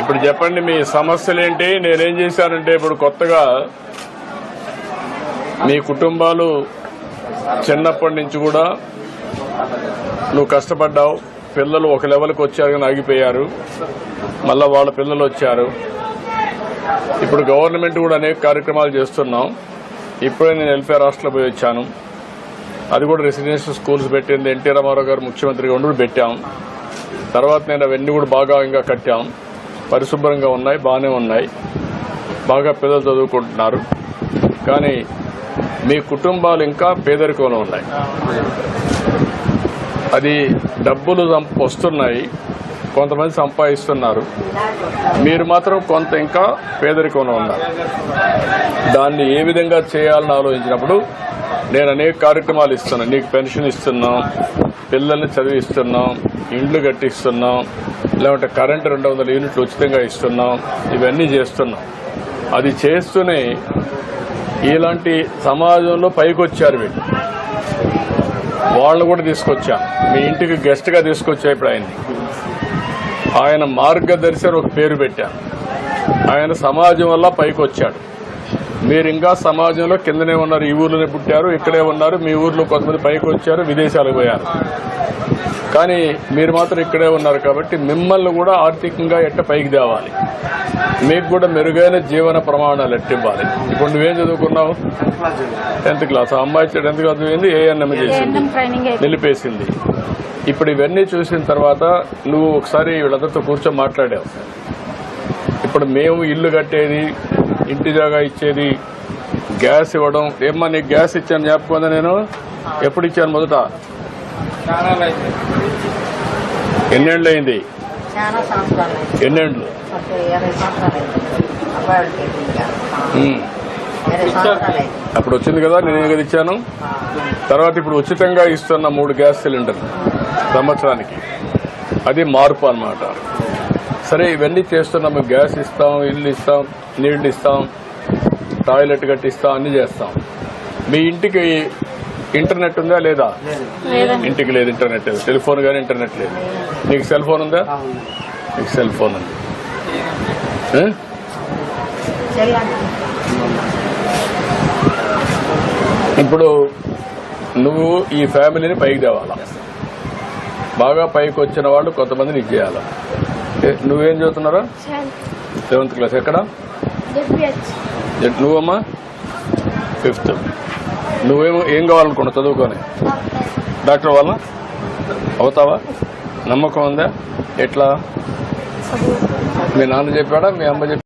ఇప్పుడు చెప్పండి మీ సమస్యలు ఏంటి నేనేం చేశానంటే ఇప్పుడు కొత్తగా మీ కుటుంబాలు చిన్నప్పటి నుంచి కూడా నువ్వు కష్టపడ్డావు. పిల్లలు ఒక లెవెల్కి వచ్చారు కానీ ఆగిపోయారు. మళ్ళీ వాళ్ళ పిల్లలు వచ్చారు. ఇప్పుడు గవర్నమెంట్ కూడా అనేక కార్యక్రమాలు చేస్తున్నాం. ఇప్పుడే నేను వెల్ఫేర్ హాస్టల్ పోయి వచ్చాను. అది కూడా రెసిడెన్షియల్ స్కూల్స్ పెట్టింది ఎన్టీ రామారావు గారు ముఖ్యమంత్రిగా ఉండి పెట్టాం. తర్వాత నేను అవన్నీ కూడా బాగా ఇంకా కట్టాం. పరిశుభ్రంగా ఉన్నాయి బాగానే ఉన్నాయి. బాగా పిల్లలు చదువుకుంటున్నారు. కానీ మీ కుటుంబాలు ఇంకా పేదరికంలో ఉన్నాయి. అది డబ్బులు వస్తున్నాయి. కొంతమంది సంపాదిస్తున్నారు. మీరు మాత్రం కొంత ఇంకా పేదరికంలో ఉన్నారు. దాన్ని ఏ విధంగా చేయాలని ఆలోచించినప్పుడు నేను అనేక కార్యక్రమాలు ఇస్తున్నాను. నీకు పెన్షన్ ఇస్తున్నాం పిల్లల్ని చదివిస్తున్నాం ఇండ్లు కట్టిస్తున్నాం లేకుంటే కరెంటు రెండు వందల యూనిట్లు ఉచితంగా ఇస్తున్నాం ఇవన్నీ చేస్తున్నాం. అది చేస్తూనే ఇలాంటి సమాజంలో పైకి వచ్చారు వీళ్ళు వాళ్ళని కూడా తీసుకొచ్చాను మీ ఇంటికి గెస్ట్గా తీసుకొచ్చా ఇప్పుడు ఆయన్ని. ఆయన మార్గదర్శి ఒక పేరు పెట్టాను ఆయన సమాజం వల్ల పైకి వచ్చాడు మీరు ఇంకా సమాజంలో కిందనే ఉన్నారు ఈ ఊర్లోనే పుట్టారు ఇక్కడే ఉన్నారు మీ ఊర్లో కొంతమంది పైకి వచ్చారు విదేశాలకు పోయారు. కానీ మీరు మాత్రం ఇక్కడే ఉన్నారు కాబట్టి మిమ్మల్ని కూడా ఆర్థికంగా ఎట్ట పైకి తేవాలి? మీకు కూడా మెరుగైన జీవన ప్రమాణాలు ఎట్టివ్వాలి ఇప్పుడు నువ్వేం చదువుకున్నావు? Tenth class. అమ్మాయి టెన్త్ క్లాస్ చదివింది ఏఎన్ఎం చేసింది. నిలిపేసింది. ఇప్పుడు ఇవన్నీ చూసిన తర్వాత నువ్వు ఒకసారి వీళ్ళందరితో కూర్చొని మాట్లాడావు. ఇప్పుడు మేము ఇల్లు కట్టేది ఇంటి జాగా ఇచ్చేది గ్యాస్ ఇవ్వడం. ఏమ్మా నీకు గ్యాస్ ఇచ్చాను జ్ఞాపకం నేను? ఎప్పుడు ఇచ్చాను మొదట? ఎన్నేళ్ళు? అయింది. ఎన్నేళ్ళు. అప్పుడు వచ్చింది కదా నేను కదా ఇచ్చాను? తర్వాత ఇప్పుడు ఉచితంగా ఇస్తున్న మూడు గ్యాస్ సిలిండర్లు సంవత్సరానికి. అది మార్పు అన్నమాట. సరే ఇవన్నీ చేస్తున్నాం. మేము గ్యాస్ ఇస్తాం ఇల్లు ఇస్తాం నీళ్ళు ఇస్తాం టాయిలెట్ కట్టిస్తాం అన్ని చేస్తాం. మీ ఇంటికి ఇంటర్నెట్ ఉందా లేదా? ఇంటికి లేదు ఇంటర్నెట్. లేదు టెలిఫోన్ కానీ ఇంటర్నెట్ లేదు. నీకు సెల్ ఫోన్ ఉందా? నీకు సెల్ ఫోన్ ఉంది. ఇప్పుడు నువ్వు ఈ ఫ్యామిలీని పైకి తేవాలా. బాగా పైకి వచ్చిన వాళ్ళు కొంతమంది నీకు చేయాలా? నువ్వేం చదువుతున్నారా? Seventh class. ఎక్కడ? నువ్వమ్మా? ఫిఫ్త్. నువ్వేమో ఏం కావాలనుకున్నావు చదువుకొని? డాక్టర్. వాళ్ళ? అవుతావా? నమ్మకం ఉందా? ఎట్లా? మీ నాన్న చెప్పాడా? మీ అమ్మ చెప్పాడా?